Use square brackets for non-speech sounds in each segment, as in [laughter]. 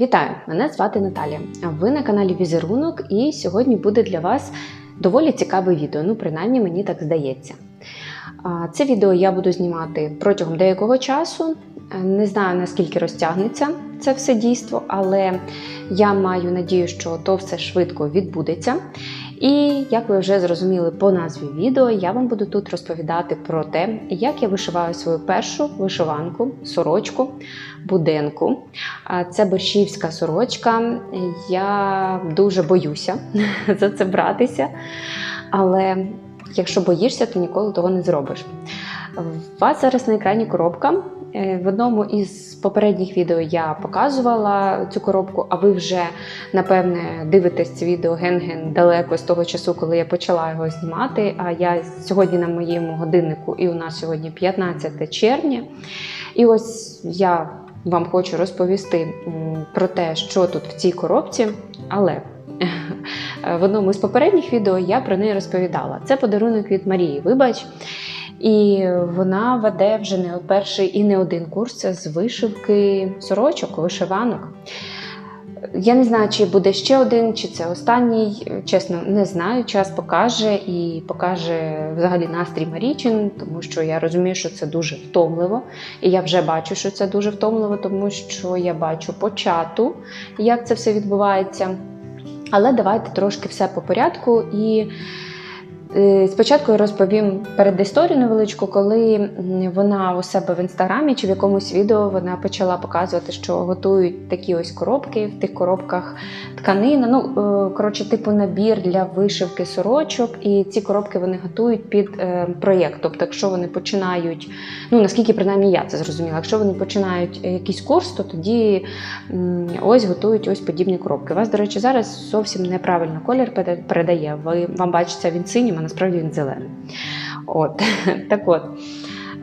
Вітаю! Мене звати Наталія. Ви на каналі Візерунок, і сьогодні буде для вас доволі цікаве відео. Ну, принаймні, мені так здається. Це відео я буду знімати протягом деякого часу. Не знаю наскільки розтягнеться це все дійство, але я маю надію, що то все швидко відбудеться. І як ви вже зрозуміли по назві відео, я вам буду тут розповідати про те, як я вишиваю свою першу вишиванку, сорочку, буденку. А Це борщівська сорочка. Я дуже боюся [laughs] за це братися. Але якщо боїшся, то ніколи того не зробиш. У вас зараз на екрані коробка. Е, В одному із попередніх відео я показувала цю коробку, а ви вже, напевне, дивитесь це відео ген-ген далеко з того часу, коли я почала його знімати. А я сьогодні на моєму годиннику, і у нас сьогодні 15 червня. І ось я вам хочу розповісти про те, що тут в цій коробці, але в одному з попередніх відео я про неї розповідала. Це подарунок від Марії, вибач. І вона веде вже не перший і не один курс з вишивки сорочок, вишиванок. Я не знаю, чи буде ще один, чи це останній. Чесно, не знаю. Час покаже і покаже взагалі настрій Марічин, тому що я розумію, що це дуже втомливо. І я вже бачу, що це дуже втомливо, тому що я бачу по чату, як це все відбувається. Але давайте трошки все по порядку. І спочатку я розповім передісторію невеличку, коли вона у себе в інстаграмі чи в якомусь відео вона почала показувати, що готують такі ось коробки. В тих коробках тканина. Ну, е, коротше, типу набір для вишивки сорочок. І ці коробки вони готують під е, проєкт. Тобто, якщо вони починають, ну наскільки принаймні я це зрозуміла, якщо вони починають е, якийсь курс, то тоді ось готують ось подібні коробки. У вас, до речі, зараз зовсім неправильно колір передає. Ви вам бачиться він синім, а насправді він зелений. От [laughs] так от.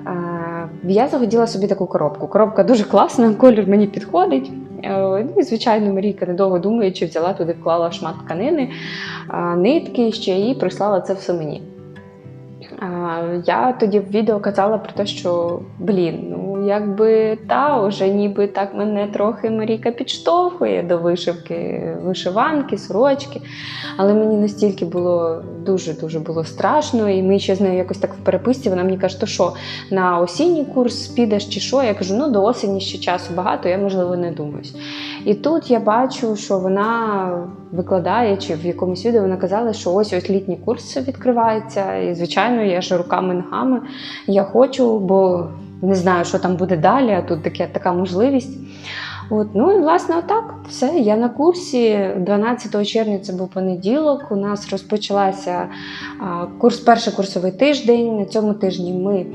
е, Я загоділа собі таку коробку. Коробка дуже класна, колір мені підходить. Е, Ну і звичайно, Марійка, недовго думаючи, взяла туди, вклала шмат тканини, нитки ще і прислала це все мені. Я тоді в відео казала про те, що блін, ну якби та уже ніби так мене трохи Марійка підштовхує до вишивки, вишиванки, сорочки. Але мені настільки було дуже-дуже було страшно, і ми ще з нею якось так в переписці. Вона мені каже, то що на осінній курс підеш чи що? Я кажу, ну до осені ще часу багато, я можливо не думаюсь. І тут я бачу, що вона викладає, чи в якомусь відео вона казала, що ось ось літній курс відкривається. І звичайно, я ж руками ногами я хочу, бо не знаю, що там буде далі, а тут таке, така можливість. От, ну і власне, отак, все. Я на курсі 12 червня це був понеділок. У нас розпочалася курс, перший курсовий тиждень. На цьому тижні ми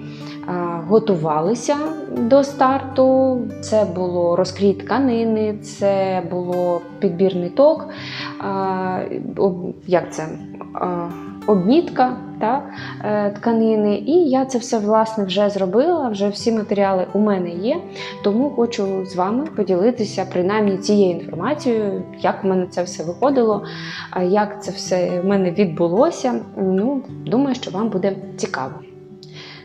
готувалися до старту. Це було розкрій тканини, це було підбір ниток, як це? Обмітка та, е, тканини, і я це все власне вже зробила. Вже всі матеріали у мене є. Тому хочу з вами поділитися принаймні цією інформацією, як в мене це все виходило, як це все в мене відбулося. Ну, думаю, що вам буде цікаво.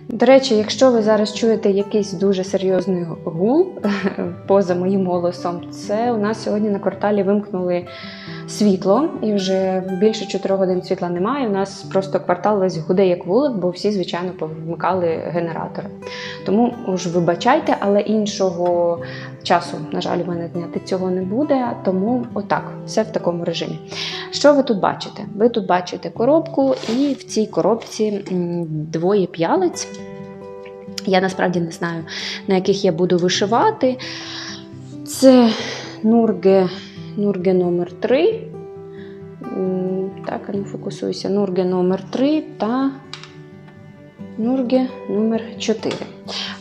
До речі, якщо ви зараз чуєте якийсь дуже серйозний гул [laughs] поза моїм голосом, це у нас сьогодні на кварталі вимкнули світло, і вже більше 4 годин світла немає. У нас просто квартал весь гуде як вулик, бо всі, звичайно, повмикали генератори. Тому уж вибачайте, але іншого часу, на жаль, у мене зняти цього не буде. Тому отак, все в такому режимі. Що ви тут бачите? Ви тут бачите коробку, і в цій коробці двоє п'ялиць. Я насправді не знаю, на яких я буду вишивати. Це Нурге, Нурге номер 3. Так, а ну фокусуйся. Нурге номер 3 та Нурге номер 4.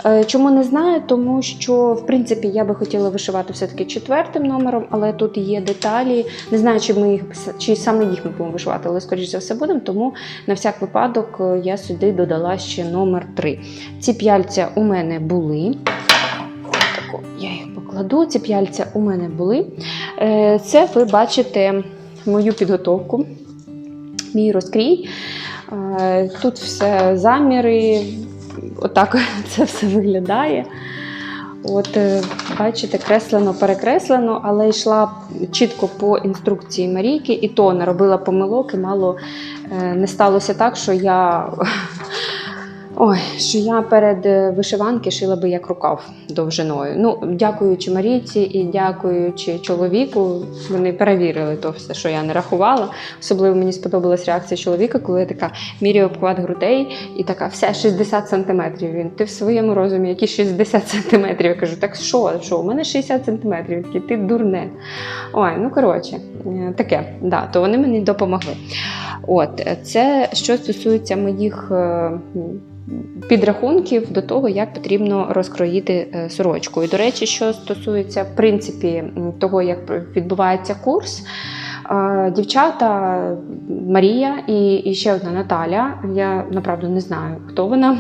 Е, Чому не знаю? Тому що, в принципі, я би хотіла вишивати все-таки четвертим номером, але тут є деталі. Не знаю, чи ми їх чи саме їх ми будемо вишивати, але скоріш за все будемо. Тому на всяк випадок е, я сюди додала ще номер 3. Ці п'яльця у мене були. Тако, я їх покладу. Ці п'яльця у мене були. Е, Це ви бачите мою підготовку, мій розкрій. Е, Тут все заміри, отак [laughs] це все виглядає. От е, бачите, креслено, перекреслено, але йшла чітко по інструкції Марійки, і то наробила помилок, і мало не сталося так, що я. [laughs] Ой, що я перед е, вишиванки шила би як рукав довжиною. Ну, дякуючи Марійці і дякуючи чоловіку, вони перевірили то все, що я не рахувала. Особливо мені сподобалась реакція чоловіка, коли я така міряю обхват грудей і така, все, 60 сантиметрів. Він ти в своєму розумі, які 60 сантиметрів. Я кажу, так що, що, у мене 60 сантиметрів, Такий, ти дурне. Ой, ну коротше, е, таке, да, то вони мені допомогли. От, е, це що стосується моїх. Підрахунків до того, як потрібно розкроїти е, сорочку. І, до речі, що стосується в принципі того, як відбувається курс, дівчата Марія і, і ще одна Наталя. Я направду не знаю, хто вона.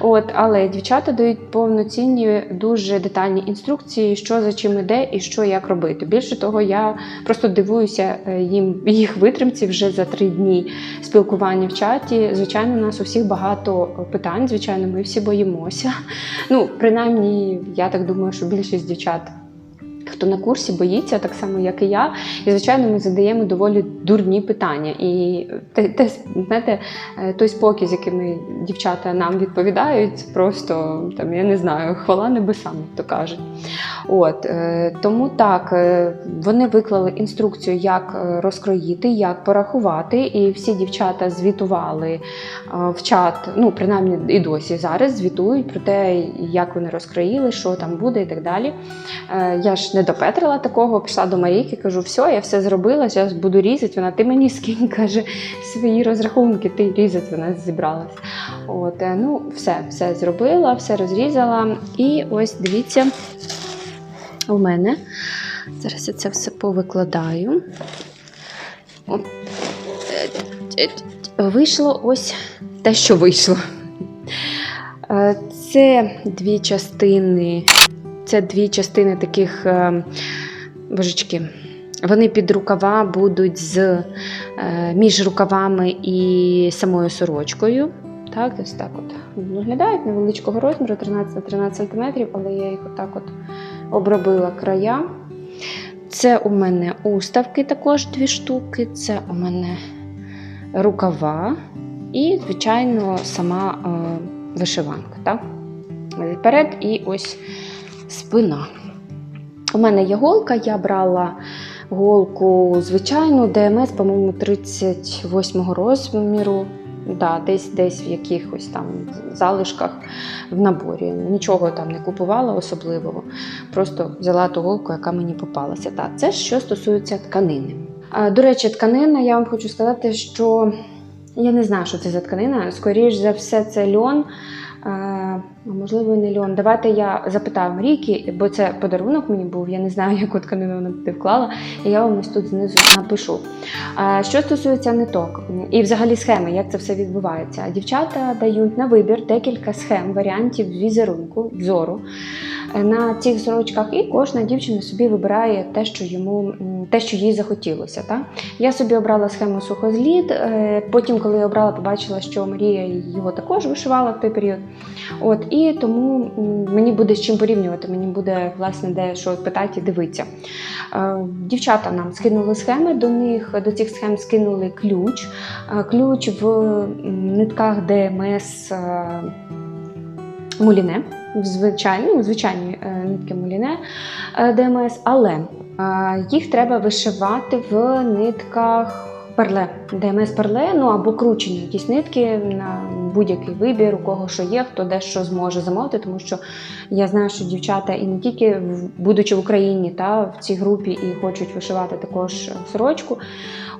От, але дівчата дають повноцінні, дуже детальні інструкції, що за чим іде і що як робити. Більше того, я просто дивуюся е, їм їх витримці вже за три дні спілкування в чаті. Звичайно, у нас у всіх багато питань. Звичайно, ми всі боїмося. Ну, принаймні, я так думаю, що більшість дівчат. Хто на курсі боїться, так само як і я, і звичайно, ми задаємо доволі дурні питання. І те, те, знаєте, е, той спокій, з якими дівчата нам відповідають, просто там я не знаю, хвала небесам, як то кажуть. От е, тому так е, вони виклали інструкцію, як розкроїти, як порахувати, і всі дівчата звітували в чат. Ну принаймні і досі зараз звітують про те, як вони розкроїли, що там буде, і так далі. Я ж не допетрила такого, пішла до Марійки, кажу, все, я все зробила, зараз буду різати. Вона ти мені скинь, [laughs] каже, свої розрахунки, ти різати вона зібралась. От, е, ну, все, все зробила, все розрізала. І ось дивіться, у мене. Зараз я це все повикладаю. Вийшло ось те, що вийшло. Е, Це дві частини. Це дві частини таких е, божечки. Вони під рукава будуть з е, між рукавами і самою сорочкою. Так, ось так от виглядають невеличкого розміру 13 на 13 см, але я їх отак от обробила края. Це у мене уставки також дві штуки, це у мене рукава і, звичайно, сама е, вишиванка. Так? Вперед і ось спина. У мене є голка, я брала голку звичайну ДМС, по-моєму, 38 розміру. Да, десь десь в якихось там залишках в наборі. Нічого там не купувала особливого. Просто взяла ту голку, яка мені попалася. Так, це що стосується тканини. До речі, тканина, я вам хочу сказати, що я не знаю, що це за тканина. Скоріш за все, це льон. А, можливо, не льон. Давайте я запитаю Марійки, бо це подарунок мені був. Я не знаю, [laughs] яку тканину вона туди вклала, і я вам ось тут знизу напишу. Що стосується ниток і взагалі схеми, як це все відбувається. Дівчата дають на вибір декілька схем, варіантів візерунку, взору на цих сорочках, і кожна дівчина собі вибирає те, що йому те, що їй захотілося. Так? Я собі обрала схему сухозліт. е, Потім, коли я обрала, побачила, що Марія його також вишивала в той період. От і тому мені буде з чим порівнювати. Мені буде власне де що питати і дивитися. Е, Дівчата нам скинули схеми. До них до цих схем скинули ключ. Е, Ключ в нитках ДМС. е, Муліне, звичайні, ну, звичайні е, нитки муліне ДМС, але їх треба вишивати в нитках перле, ДМС перле, ну або кручені якісь нитки на будь-який вибір, у кого що є, хто де що зможе замовити, тому що я знаю, що дівчата і не тільки будучи в Україні, та в цій групі і хочуть вишивати також сорочку.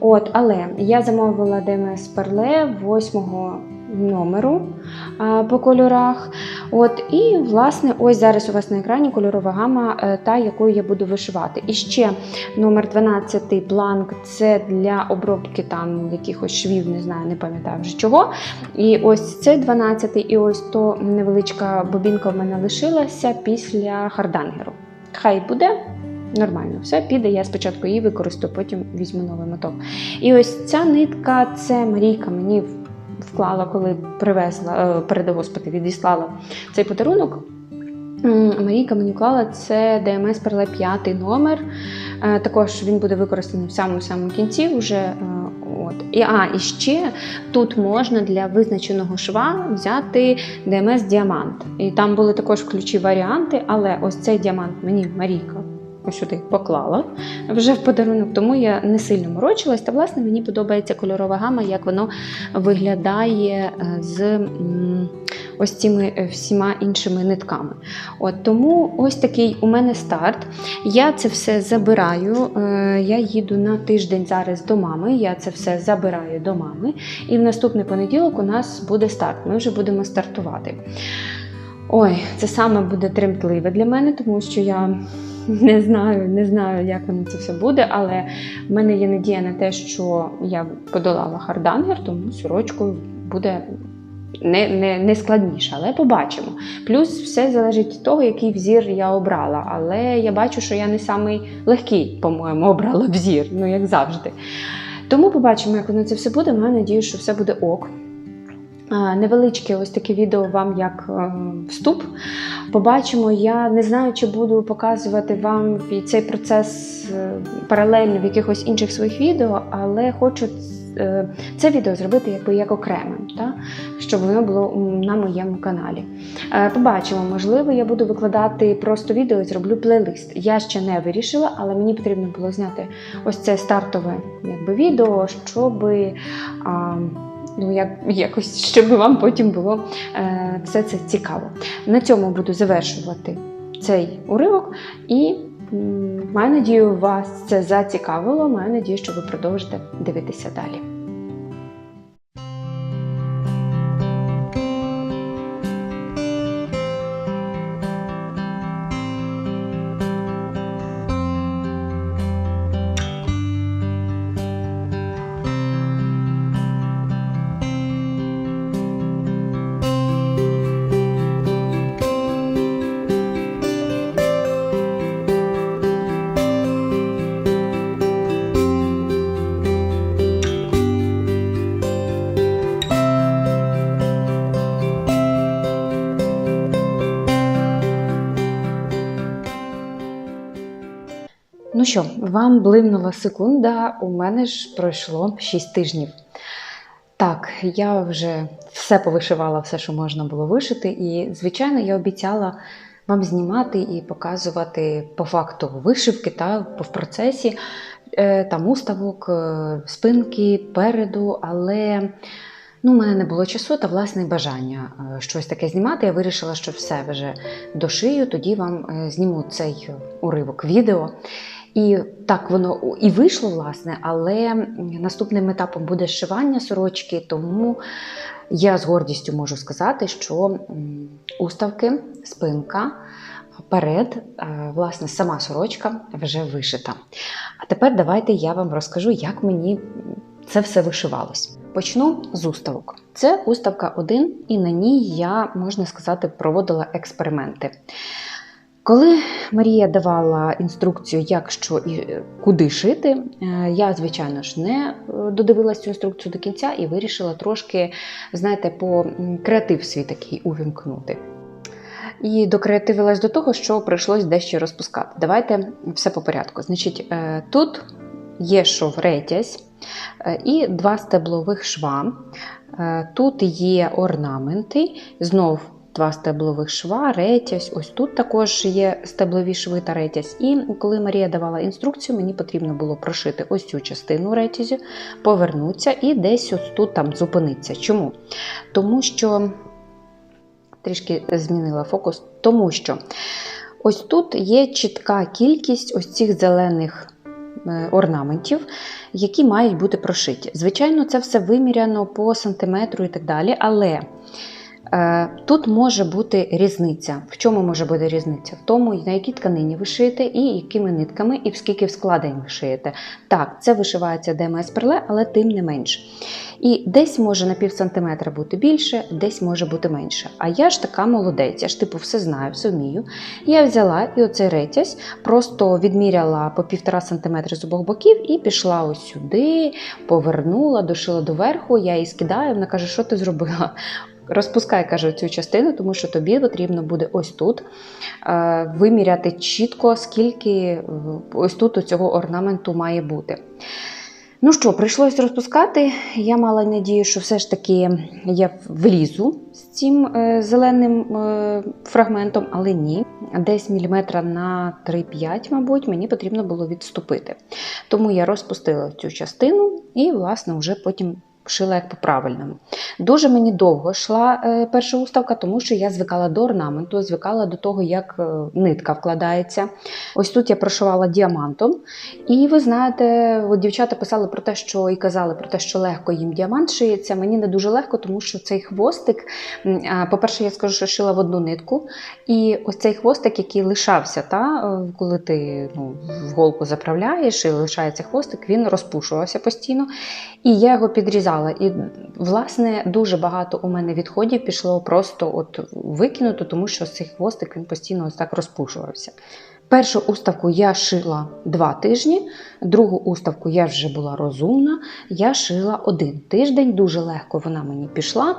От, але я замовила ДМС перле восьмого номеру а, по кольорах. От, і, власне, ось зараз у вас на екрані кольорова гама, е, та, якою я буду вишивати. І ще номер 12 бланк це для обробки там якихось швів, не знаю, не пам'ятаю вже чого. І ось це 12 і ось то невеличка бобінка в мене лишилася після хардангеру. Хай буде. Нормально, все піде. Я спочатку її використаю, потім візьму новий моток. І ось ця нитка, це Марійка мені вклала, коли привезла, е, господи, відіслала цей подарунок. Марійка мені клала це ДМС Перле 5 номер. Е, Також він буде використаний в самому самому кінці. Вже, е, от. І, а, і ще тут можна для визначеного шва взяти ДМС діамант. І там були також ключі варіанти, але ось цей діамант мені Марійка ось сюди поклала вже в подарунок, тому я не сильно морочилась. Та власне мені подобається кольорова гама, як воно виглядає е, з ось цими е, всіма іншими нитками. От тому ось такий у мене старт. Я це все забираю. е, Я їду на тиждень зараз до мами. Я це все забираю до мами. І в наступний понеділок у нас буде старт. Ми вже будемо стартувати. Ой, це саме буде тремтливе для мене, тому що я [laughs] не знаю, не знаю, як воно це все буде, але в мене є надія на те, що я подолала хардангер, тому сорочкою буде не, не, не складніше, але побачимо. Плюс все залежить від того, який взір я обрала. Але я бачу, що я не самий легкий, по-моєму, обрала взір, ну як завжди. Тому побачимо, як воно це все буде. Маю надію, що все буде ок. Невеличке ось таке відео вам як е, вступ. Побачимо. Я не знаю, чи буду показувати вам цей процес е, паралельно в якихось інших своїх відео, але хочу е, це відео зробити якби як окремим, та? щоб воно було на моєму каналі. Побачимо, можливо, я буду викладати просто відео і зроблю плейлист. Я ще не вирішила, але мені потрібно було зняти ось це стартове якби, відео, щоб. А, Ну, як, якось, щоб вам потім було е, все це цікаво. На цьому буду завершувати цей уривок і маю надію, вас це зацікавило. Маю надію, що ви продовжите дивитися далі. Що, вам блимнула секунда, у мене ж пройшло 6 тижнів. Так, я вже все повишивала, все, що можна було вишити, і, звичайно, я обіцяла вам знімати і показувати по факту вишивки та в процесі е, там уставок, е, спинки переду, але ну, у мене не було часу та власне бажання е, щось таке знімати. Я вирішила, що все вже дошию, тоді вам зніму цей уривок відео. І так воно і вийшло, власне, але наступним етапом буде зшивання сорочки, тому я з гордістю можу сказати, що уставки, спинка, перед, е, власне, сама сорочка вже вишита. А тепер давайте я вам розкажу, як мені це все вишивалось. Почну з уставок. Це уставка 1, і на ній я, можна сказати, проводила експерименти. Коли Марія давала інструкцію, як що і е, куди шити, е, я, звичайно ж, не е, додивилась цю інструкцію до кінця і вирішила трошки, знаєте, по креатив свій такий увімкнути. І докреативилась до того, що прийшлось дещо розпускати. Давайте все по порядку. Значить, тут є шов ретязь і два стеблових шва. Тут є орнаменти, знов два стеблових шва, ретязь. Ось тут також є стеблові шви та ретязь. І коли Марія давала інструкцію, мені потрібно було прошити ось цю частину ретязю, повернутися і десь ось тут там зупинитися. Чому? Тому що трішки змінила фокус, тому що ось тут є чітка кількість ось цих зелених е, орнаментів, які мають бути прошиті. Звичайно, це все виміряно по сантиметру і так далі, але тут може бути різниця. В чому може бути різниця? В тому, на якій тканині ви шиєте, і якими нитками, і в скільки складень ви шиєте. Так, це вишивається ДМС перле, але тим не менш. І десь може на пів сантиметра бути більше, десь може бути менше. А я ж така молодець, я ж типу все знаю, все вмію. Я взяла і оцей ретязь, просто відміряла по півтора сантиметри з обох боків і пішла ось сюди, повернула, дошила доверху, я її скидаю. Вона каже, що ти зробила? Розпускай, каже, цю частину, тому що тобі потрібно буде ось тут е, виміряти чітко, скільки ось тут у цього орнаменту має бути. Ну що, прийшлось розпускати. Я мала надію, що все ж таки я влізу з цим е, зеленим е, фрагментом, але ні. Десь міліметра на 3-5, мабуть, мені потрібно було відступити. Тому я розпустила цю частину і, власне, вже потім шила як по-правильному. Дуже мені довго йшла е, перша уставка, тому що я звикала до орнаменту, звикала до того, як е, нитка вкладається. Ось тут я прошивала діамантом. І ви знаєте, от дівчата писали про те, що і казали про те, що легко їм діамант шиється. Мені не дуже легко, тому що цей хвостик, по-перше, я скажу, що шила в одну нитку. І ось цей хвостик, який лишався, та, е, коли ти ну, в голку заправляєш і лишається хвостик, він розпушувався постійно. І я його підрізала. І, власне, дуже багато у мене відходів пішло просто от викинуто, тому що цей хвостик він постійно ось так розпушувався. Першу уставку я шила два тижні, другу уставку я вже була розумна, я шила один тиждень, дуже легко вона мені пішла.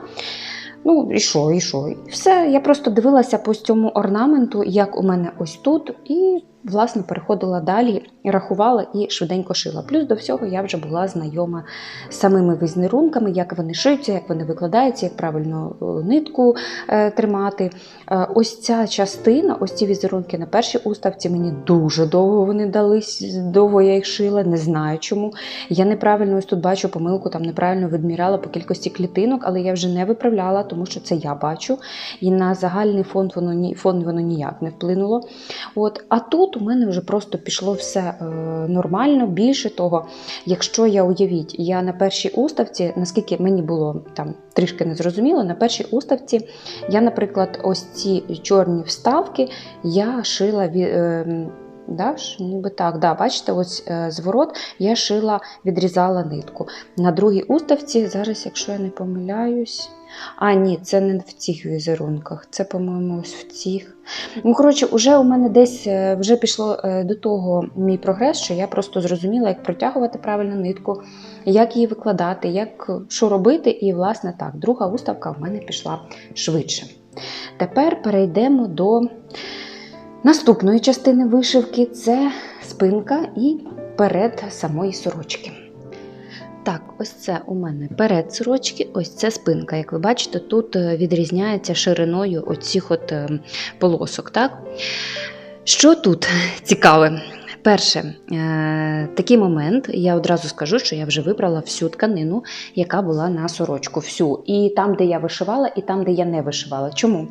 Ну, і що, і що? І все. Я просто дивилася по цьому орнаменту, як у мене ось тут, і, власне, переходила далі, рахувала і швиденько шила. Плюс до всього я вже була знайома з самими візерунками, як вони шиються, як вони викладаються, як правильно е, нитку е, тримати. Е, ось ця частина, ось ці візерунки на першій уставці, мені дуже довго вони дались, довго я їх шила, не знаю чому. Я неправильно ось тут бачу помилку, там неправильно відміряла по кількості клітинок, але я вже не виправляла, тому що це я бачу. І на загальний фонд воно фон воно ніяк не вплинуло. От, а тут у мене вже просто пішло все е, нормально. Більше того, якщо я уявіть, я на першій уставці, наскільки мені було там трішки незрозуміло, на першій уставці я, наприклад, ось ці чорні вставки я шила. Да, ніби так, да, бачите, ось е, зворот я шила, відрізала нитку. На другій уставці, зараз, якщо я не помиляюсь. А, ні, це не в цих візерунках, це, по-моєму, ось в цих. Ну, коротше, вже у мене десь е, вже пішло е, до того мій прогрес, що я просто зрозуміла, як протягувати правильно нитку, як її викладати, як що робити. І, власне, так, друга уставка в мене пішла швидше. Тепер перейдемо до наступної частини вишивки це спинка і перед самої сорочки. Так, ось це у мене перед сорочки, ось це спинка. Як ви бачите, тут е, відрізняється шириною оцих от е, полосок. Так? Що тут цікаве? Перше, е, такий момент, я одразу скажу, що я вже вибрала всю тканину, яка була на сорочку. Всю. І там, де я вишивала, і там, де я не вишивала. Чому?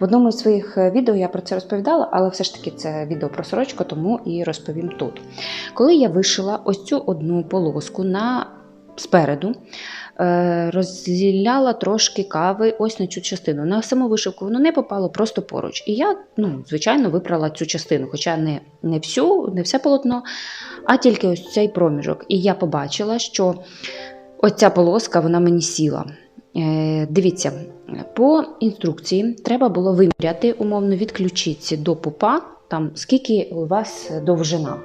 В одному із своїх е, відео я про це розповідала, але все ж таки це відео про сорочку, тому і розповім тут. Коли я вишила ось цю одну полоску на спереду, розділяла трошки кави ось на цю частину. На саму вишивку воно не попало просто поруч. І я, ну, звичайно, вибрала цю частину, хоча не, не всю, не все полотно, а тільки ось цей проміжок. І я побачила, що ось ця полоска вона мені сіла. Е, Дивіться, по інструкції треба було виміряти умовно від ключиці до пупа, там скільки у вас довжина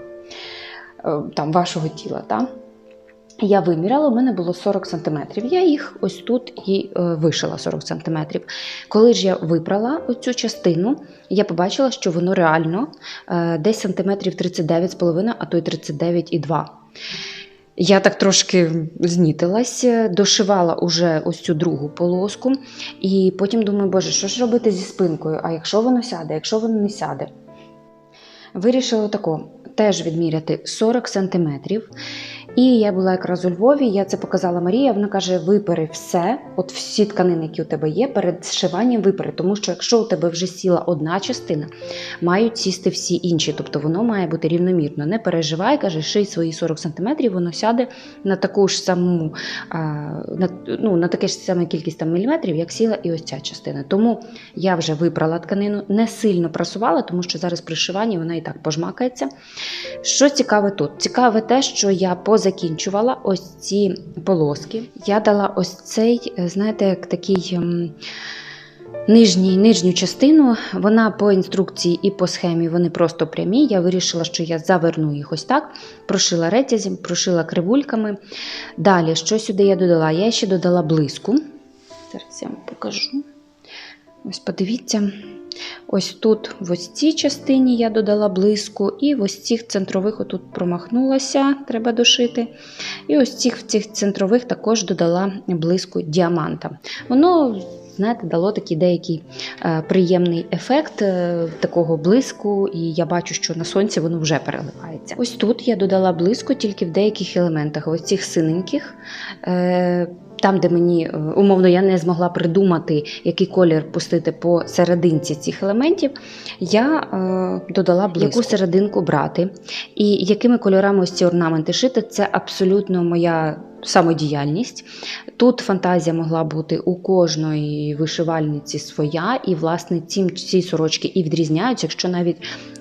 е, там, вашого тіла. Та? Я виміряла, у мене було 40 см. Я їх ось тут і е, вишила 40 см. Коли ж я вибрала оцю частину, я побачила, що воно реально е, десь сантиметрів 39,5, а то й 39,2. Я так трошки знітилась, дошивала уже ось цю другу полоску, і потім думаю, боже, що ж робити зі спинкою? А якщо воно сяде, якщо воно не сяде? Вирішила тако теж відміряти 40 см. І я була якраз у Львові, я це показала Марія. Вона каже: випери все, от всі тканини, які у тебе є, перед зшиванням випери. Тому що якщо у тебе вже сіла одна частина, мають сісти всі інші. Тобто воно має бути рівномірно. Не переживай, каже, ший свої 40 см, воно сяде на таку ж саму, на, ну, на таке ж саме кількість там міліметрів, як сіла і ось ця частина. Тому я вже вибрала тканину, не сильно прасувала, тому що зараз при шиванні вона і так пожмакається. Що цікаве тут? Цікаве те, що я позакінчувала ось ці полоски. Я дала ось цей, е, знаєте, як такий. ем, Нижній, нижню частину, вона по інструкції і по схемі вони просто прямі. Я вирішила, що я заверну їх ось так, прошила ретязем, прошила кривульками. Далі, що сюди я додала? Я ще додала блиску. Зараз я вам покажу. Ось подивіться. Ось тут, в ось цій частині я додала блиску, і в ось цих центрових отут промахнулася, треба дошити. І ось цих в цих центрових також додала блиску діаманта. Воно, знаєте, дало такий деякий е, приємний ефект е, такого блиску, і я бачу, що на сонці воно вже переливається. Ось тут я додала блиску тільки в деяких елементах, ось цих синеньких. Там, де мені е, умовно я не змогла придумати, який колір пустити по серединці цих елементів, я е, додала блиску. яку серединку брати. І якими кольорами ось ці орнаменти шити, це абсолютно моя самодіяльність. Тут фантазія могла бути у кожної вишивальниці своя, і, власне, ці, ці сорочки і відрізняються, якщо навіть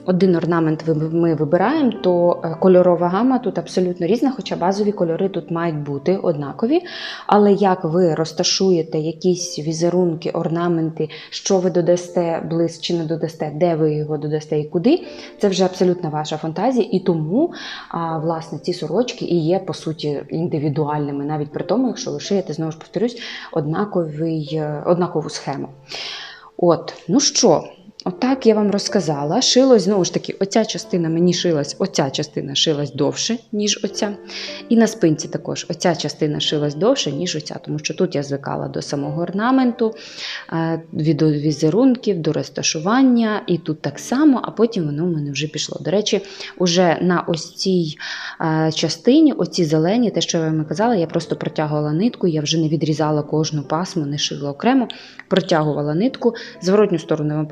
один орнамент ми вибираємо, то е, кольорова гама тут абсолютно різна, хоча базові кольори тут мають бути однакові. Але як ви розташуєте якісь візерунки, орнаменти, що ви додасте блиск чи не додасте, де ви його додасте і куди, це вже абсолютно ваша фантазія. І тому, власне, ці сорочки і є по суті індивідуальними, навіть при тому, якщо ви шиєте, знову ж повторюсь, однаковий, е, однакову схему. От, ну що, отак я вам розказала. Шилось, знову ж таки, оця частина мені шилась, оця частина шилась довше, ніж оця. І на спинці також оця частина шилась довше, ніж оця, тому що тут я звикала до самого орнаменту, е, від візерунків, до розташування, і тут так само, а потім воно в мене вже пішло. До речі, уже на ось цій е, частині, оці зелені, те, що я вам казала, я просто протягувала нитку, я вже не відрізала кожну пасму, не шила окремо, протягувала нитку. Зворотню сторону я вам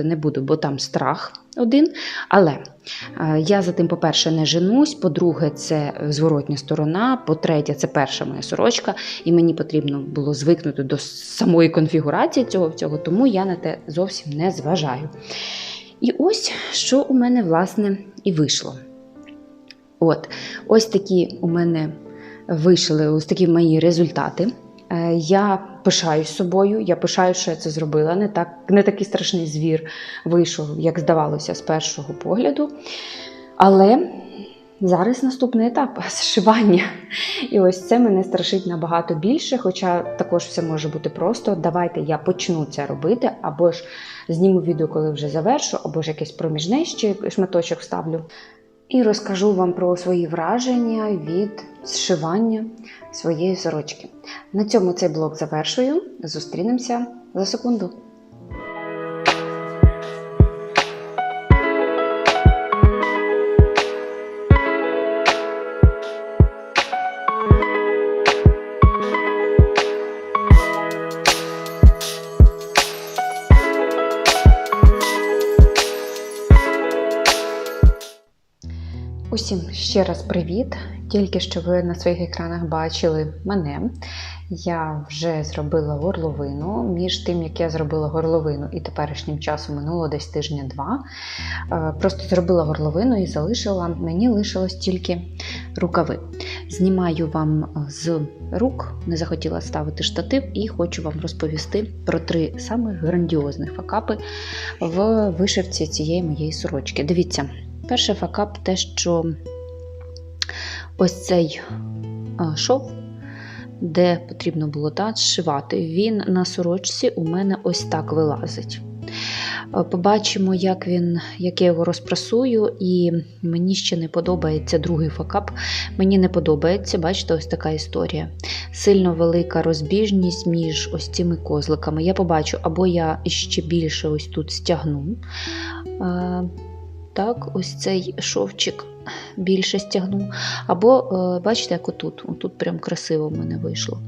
показувати не буду, бо там страх один. Але е, я за тим, по-перше, не женусь, по-друге, це зворотня сторона, по-третє, це перша моя сорочка, і мені потрібно було звикнути до самої конфігурації цього всього, тому я на те зовсім не зважаю. І ось що у мене, власне, і вийшло. От, ось такі у мене вийшли ось такі мої результати. Е, Я пишаюсь собою, я пишаю, що я це зробила. Не, так, не такий страшний звір вийшов, як здавалося, з першого погляду. Але зараз наступний етап [laughs] зшивання. І ось це мене страшить набагато більше, хоча також все може бути просто. Давайте я почну це робити, або ж зніму відео, коли вже завершу, або ж якийсь проміжний ще шматочок вставлю. І розкажу вам про свої враження від зшивання своєї сорочки. На цьому цей блог завершую. Зустрінемося за секунду. Усім ще раз привіт! Тільки що ви на своїх екранах бачили мене. Я вже зробила горловину. Між тим, як я зробила горловину і теперішнім часом минуло десь тижня-два. Е, Просто зробила горловину і залишила. Мені лишилось тільки рукави. Знімаю вам з рук, не захотіла ставити штатив, і хочу вам розповісти про три самих грандіозних факапи в вишивці цієї моєї сорочки. Дивіться. Перший факап те, що ось цей шов, де потрібно було так, зшивати, він на сорочці у мене ось так вилазить. Побачимо, як він, як я його розпрасую, і мені ще не подобається другий факап. Мені не подобається, бачите, ось така історія. Сильно велика розбіжність між ось цими козликами. Я побачу, або я ще більше ось тут стягну. Так, ось цей шовчик більше стягну. Або, е, бачите, як отут, отут прям красиво в мене вийшло.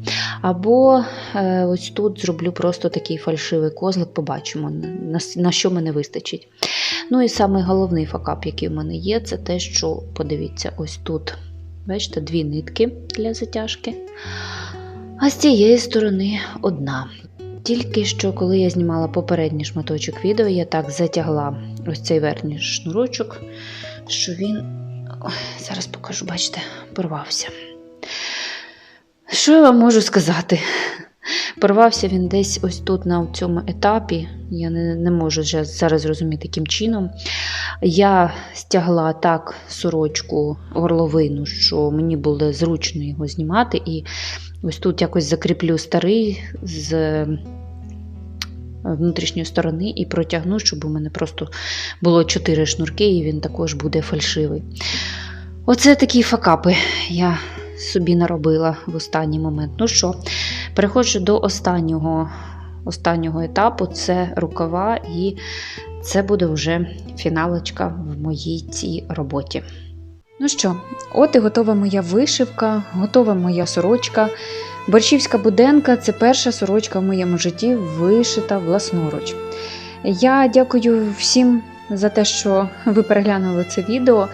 Або е, ось тут зроблю просто такий фальшивий козлик, побачимо, на що мене вистачить. Ну і самий головний факап, який в мене є, це те, що, подивіться, ось тут, бачите, дві нитки для затяжки. А з цієї сторони одна. Тільки що, коли я знімала попередній шматочок відео, я так затягла ось цей верхній шнурочок, що він, зараз покажу, бачите, порвався. Що я вам можу сказати? Порвався він десь ось тут на цьому етапі. Я не, не можу вже зараз зрозуміти, яким чином. Я стягла так сорочку горловину, що мені було зручно його знімати. І ось тут якось закріплю старий з внутрішньої сторони і протягну, щоб у мене просто було чотири шнурки, і він також буде фальшивий. Оце такі факапи я собі наробила в останній момент. Ну що, переходжу до останнього, останнього етапу це рукава, і це буде вже фіналочка в моїй цій роботі. Ну що, от і готова моя вишивка, готова моя сорочка. Борщівська буденка це перша сорочка в моєму житті, вишита власноруч. Я дякую всім за те, що ви переглянули це відео.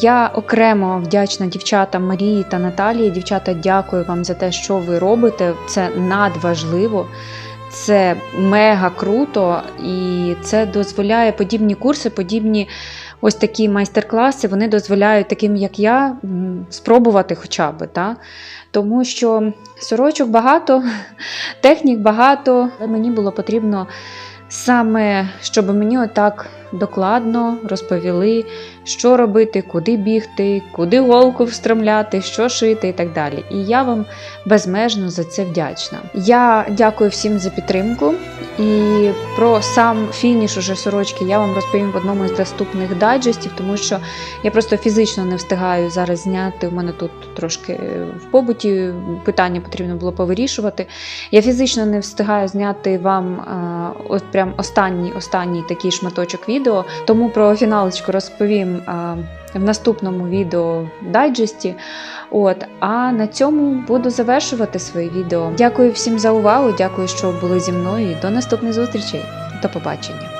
Я окремо вдячна дівчатам Марії та Наталії. Дівчата, дякую вам за те, що ви робите. Це надважливо. Це мега круто, і це дозволяє подібні курси, подібні ось такі майстер-класи, вони дозволяють таким, як я, спробувати хоча б. Та? Тому що сорочок багато, [laughs] технік багато, але мені було потрібно саме, щоб мені отак докладно розповіли, що робити, куди бігти, куди голку встромляти, що шити і так далі. І я вам безмежно за це вдячна. Я дякую всім за підтримку. І про сам фініш уже сорочки я вам розповім в одному із наступних дайджестів, тому що я просто фізично не встигаю зараз зняти. У мене тут трошки в побуті питання потрібно було повирішувати. Я фізично не встигаю зняти вам а, от прям останній останній такий шматочок відео. Тому про фіналочку розповім в наступному відео дайджесті. От, а на цьому буду завершувати своє відео. Дякую всім за увагу. Дякую, що були зі мною. До наступних зустрічей. До побачення.